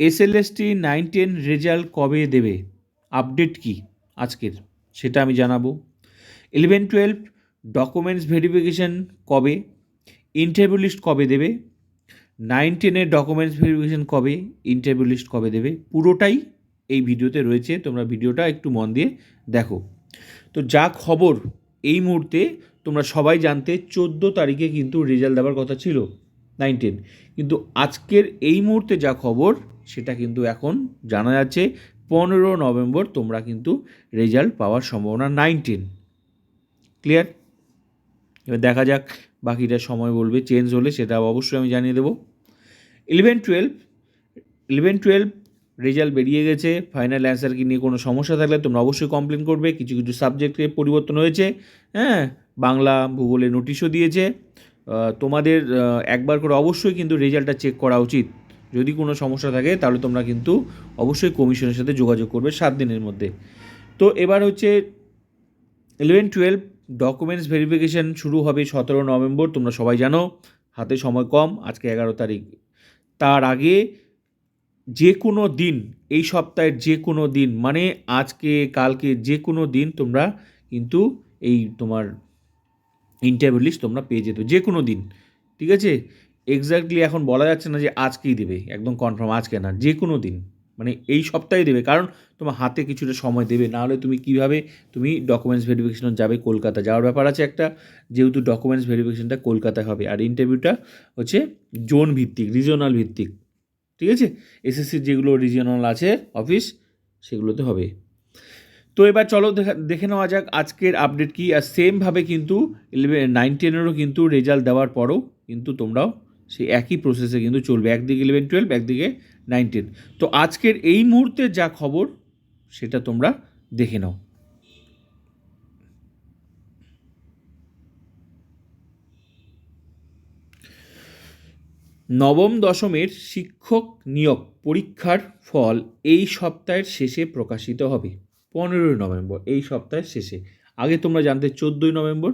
SLST nine ten result কবে দেবে? Update কি আজকের? সেটা আমি জানাব। ইলেভেন, টুয়েলভ ডকুমেন্টস ভেরিফিকেশান কবে? ইন্টারভিউ লিস্ট কবে দেবে? নাইন টেনের ডকুমেন্টস ভেরিফিকেশান কবে? ইন্টারভিউ লিস্ট কবে দেবে? পুরোটাই এই ভিডিওতে রয়েছে। তোমরা ভিডিওটা একটু মন দিয়ে দেখো। তো যা খবর এই মুহূর্তে তোমরা সবাই জানতে চোদ্দ তারিখে কিন্তু রেজাল্ট দেওয়ার কথা ছিল নাইন টেন কিন্তু আজকের এই মুহূর্তে যা খবর সেটা কিন্তু এখন জানা যাচ্ছে পনেরো নভেম্বর তোমরা কিন্তু রেজাল্ট পাওয়ার সম্ভাবনা নাইন টেন ক্লিয়ার? এবার দেখা যাক বাকিটা সময় বলবে, চেঞ্জ হলে সেটা অবশ্যই আমি জানিয়ে দেবো। Eleven twelve eleven twelve result বেরিয়ে গেছে, ফাইনাল অ্যান্সার কি নিয়ে কোনো সমস্যা থাকলে তোমরা অবশ্যই কমপ্লেন করবে, কিছু কিছু সাবজেক্টে পরিবর্তন হয়েছে হ্যাঁ বাংলা, ভূগোলে নোটিশও দিয়েছে। তোমাদের একবার করে অবশ্যই কিন্তু রেজাল্টটা চেক করা উচিত। যদি কোনো সমস্যা থাকে, তাহলে তোমরা কিন্তু অবশ্যই কমিশনের সাথে যোগাযোগ করবে সাত দিনের মধ্যে। তো এবার হচ্ছে ইলেভেন টুয়েলভ ডকুমেন্টস ভেরিফিকেশন শুরু হবে সতেরো নভেম্বর, তোমরা সবাই জানো, হাতে সময় কম, আজকে এগারো তারিখ। তার আগে যে কোনো দিন, এই সপ্তাহের যে কোনো দিন মানে আজকে, কালকে যে কোনো দিন তোমরা কিন্তু এই তোমার ইন্টারভিউ লিস্ট তোমরা পেয়ে যেত যে কোনো দিন, ঠিক আছে? এক্স্যাক্টলি এখন বলা যাচ্ছে না যে আজকেই দেবে, একদম কনফার্ম আজকে না, যে কোনো দিন মানে এই সপ্তাহে দেবে, কারণ তোমার হাতে কিছুটা সময় দেবে, না হলে তুমি কীভাবে, তুমি ডকুমেন্টস ভেরিফিকেশন যাবে কলকাতা, যাওয়ার ব্যাপার আছে একটা, যেহেতু ডকুমেন্টস ভেরিফিকেশনটা কলকাতায় হবে, আর ইন্টারভিউটা হচ্ছে জোন ভিত্তিক রিজনাল ভিত্তিক, ঠিক আছে? এসএসসির যেগুলো রিজিয়নাল আছে অফিস সেগুলোতে হবে। তো এবার চলো দেখা, দেখে নেওয়া যাক আজকের আপডেট কী, আর সেমভাবে কিন্তু ইলেভেন নাইন টেনেরও কিন্তু রেজাল্ট দেওয়ার পরও কিন্তু তোমরাও সেই একই প্রসেসে কিন্তু চলবে। একদিকে ইলেভেন টুয়েলভ একদিকে নাইন টেন তো আজকের এই মুহূর্তে যা খবর, সেটা তোমরা দেখে নাও। নবম দশমের শিক্ষক নিয়োগ পরীক্ষার ফল এই সপ্তাহের শেষে প্রকাশিত হবে। পনেরোই নভেম্বর, এই সপ্তাহের শেষে। আগে তোমরা জানতে চোদ্দোই নভেম্বর,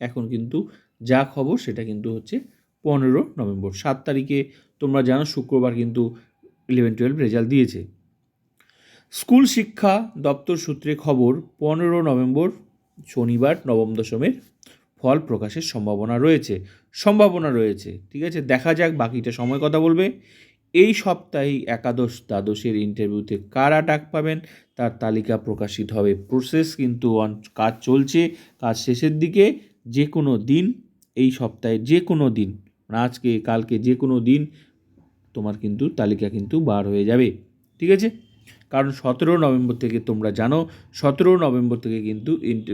এখন কিন্তু যা খবর, সেটা কিন্তু হচ্ছে পনেরো নভেম্বর, সাত তারিখে তোমরা জানো শুক্রবার কিন্তু ইলেভেন টুয়েলভ রেজাল্ট দিয়েছে। স্কুল শিক্ষা দপ্তর সূত্রে খবর, পনেরো নভেম্বর শনিবার নবম দশমের ফল প্রকাশের সম্ভাবনা রয়েছে। সম্ভাবনা রয়েছে, ঠিক আছে? দেখা যাক বাকিটা সময় কথা বলবে। এই সপ্তাহেই একাদশ দ্বাদশের ইন্টারভিউতে কারা ডাক পাবেন? তার তালিকা প্রকাশিত হবে। প্রসেস কিন্তু কাজ চলছে, কাজ শেষের দিকে। যে কোনো দিন, এই সপ্তাহে যে কোনো দিন মানে আজকে, কালকে যে কোনো দিন তোমার কিন্তু তালিকা কিন্তু বার হয়ে যাবে। ঠিক আছে? কারণ সতেরো নভেম্বর থেকে তোমরা জানো, সতেরো নভেম্বর থেকে কিন্তু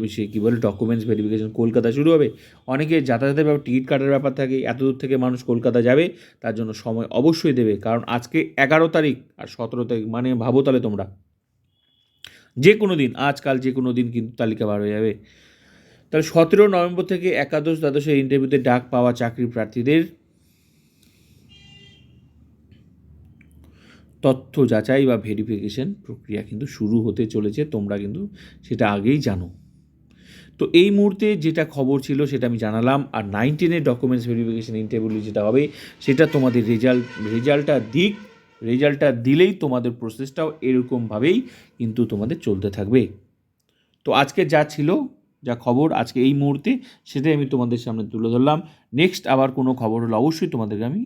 সে কী বলে ডকুমেন্টস ভেরিফিকেশন কলকাতা শুরু হবে। অনেকে যাতায়াতের ব্যাপার, টিকিট কাটার ব্যাপার থাকে, এত দূর থেকে মানুষ কলকাতা যাবে, তার জন্য সময় অবশ্যই দেবে। কারণ আজকে এগারো তারিখ আর সতেরো তারিখ মানে ভাবো তাহলে তোমরা। যে কোনো দিন, আজকাল যে কোনো দিন কিন্তু তালিকা বার হয়ে যাবে। তাহলে সতেরো নভেম্বর থেকে একাদশ দ্বাদশের ইন্টারভিউতে ডাক পাওয়া চাকরি প্রার্থীদের তথ্য যাচাই বা ভেরিফিকেশন প্রক্রিয়া কিন্তু শুরু হতে চলেছে। তোমরা কিন্তু সেটা আগেই জানো। তো এই মুহূর্তে যেটা খবর ছিল সেটা আমি জানালাম। আর নাইনটিনের ডকুমেন্টস ভেরিফিকেশন ইন্টারভিউ যেটা হবে, সেটা তোমাদের রেজাল্ট রেজাল্টটা দিক। রেজাল্টটা দিলেই তোমাদের প্রসেসটাও এরকমভাবেই কিন্তু তোমাদের চলতে থাকবে। তো আজকে যা ছিল যা খবর আজকে এই মুহূর্তে, সেটাই আমি তোমাদের সামনে তুলে ধরলাম। নেক্সট আবার কোনো খবর হলে অবশ্যই তোমাদেরকে আমি